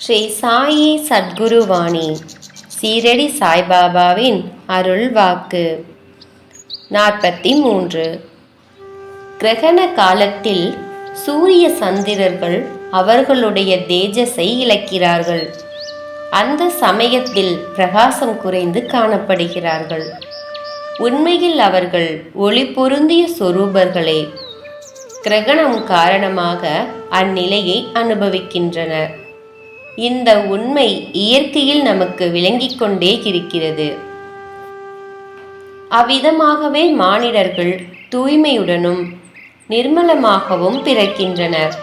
ஸ்ரீ சாயி சத்குருவாணி. சீரடி சாய்பாபாவின் அருள் வாக்கு. நாற்பத்தி மூன்று கிரகண காலத்தில் சூரிய சந்திரர்கள் அவர்களுடைய தேஜஸை இழக்கிறார்கள். அந்த சமயத்தில் பிரகாசம் குறைந்து காணப்படுகிறார்கள். உண்மையில் அவர்கள் ஒளி பொருந்திய சொரூபர்களே. கிரகணம் காரணமாக அந்நிலையை அனுபவிக்கின்றனர். இந்த உண்மை இயற்கையில் நமக்கு விளங்கிக் கொண்டே இருக்கிறது. அவ்விதமாகவே மானிடர்கள் தூய்மையுடனும் நிர்மலமாகவும் பிறக்கின்றனர்.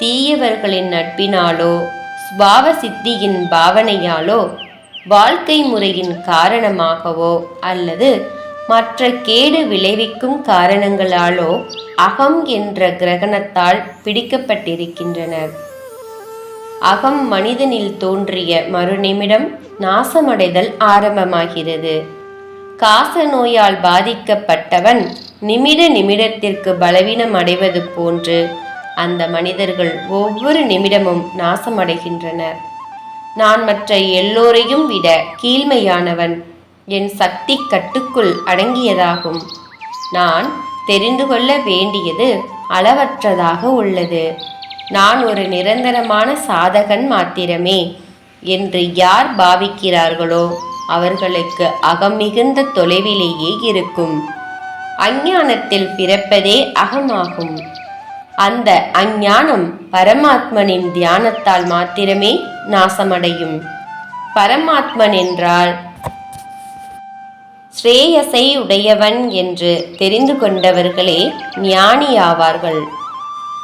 தீயவர்களின் நட்பினாலோ ஸ்வாவ சித்தியின் பாவனையாலோ வாழ்க்கை முறையின் காரணமாகவோ அல்லது மற்ற கேடு விளைவிக்கும் காரணங்களாலோ அகம் என்ற கிரகணத்தால் பிடிக்கப்பட்டிருக்கின்றனர். அகம் மனிதனில் தோன்றிய மறுநிமிடம் நாசமடைதல் ஆரம்பமாகிறது. காச நோயால் பாதிக்கப்பட்டவன் நிமிட நிமிடத்திற்கு பலவீனம் அடைவது போன்று அந்த மனிதர்கள் ஒவ்வொரு நிமிடமும் நாசமடைகின்றனர். நான் மற்ற எல்லோரையும் விட கீழ்மையானவன் என் சக்தி கட்டுக்குள் அடங்கியதாகும். நான் தெரிந்து கொள்ள வேண்டியது அளவற்றதாக உள்ளது. நான் ஒரு நிரந்தரமான சாதகன் மாத்திரமே என்று யார் பாவிக்கிறார்களோ அவர்களுக்கு அகம் மிகுந்த தொலைவிலேயே இருக்கும். அஞ்ஞானத்தில் பிறப்பதே அகமாகும். அந்த அஞ்ஞானம் பரமாத்மனின் தியானத்தால் மாத்திரமே நாசமடையும். பரமாத்மன் என்றால் ஸ்ரேயசை உடையவன் என்று தெரிந்து கொண்டவர்களே ஞானியாவார்கள்.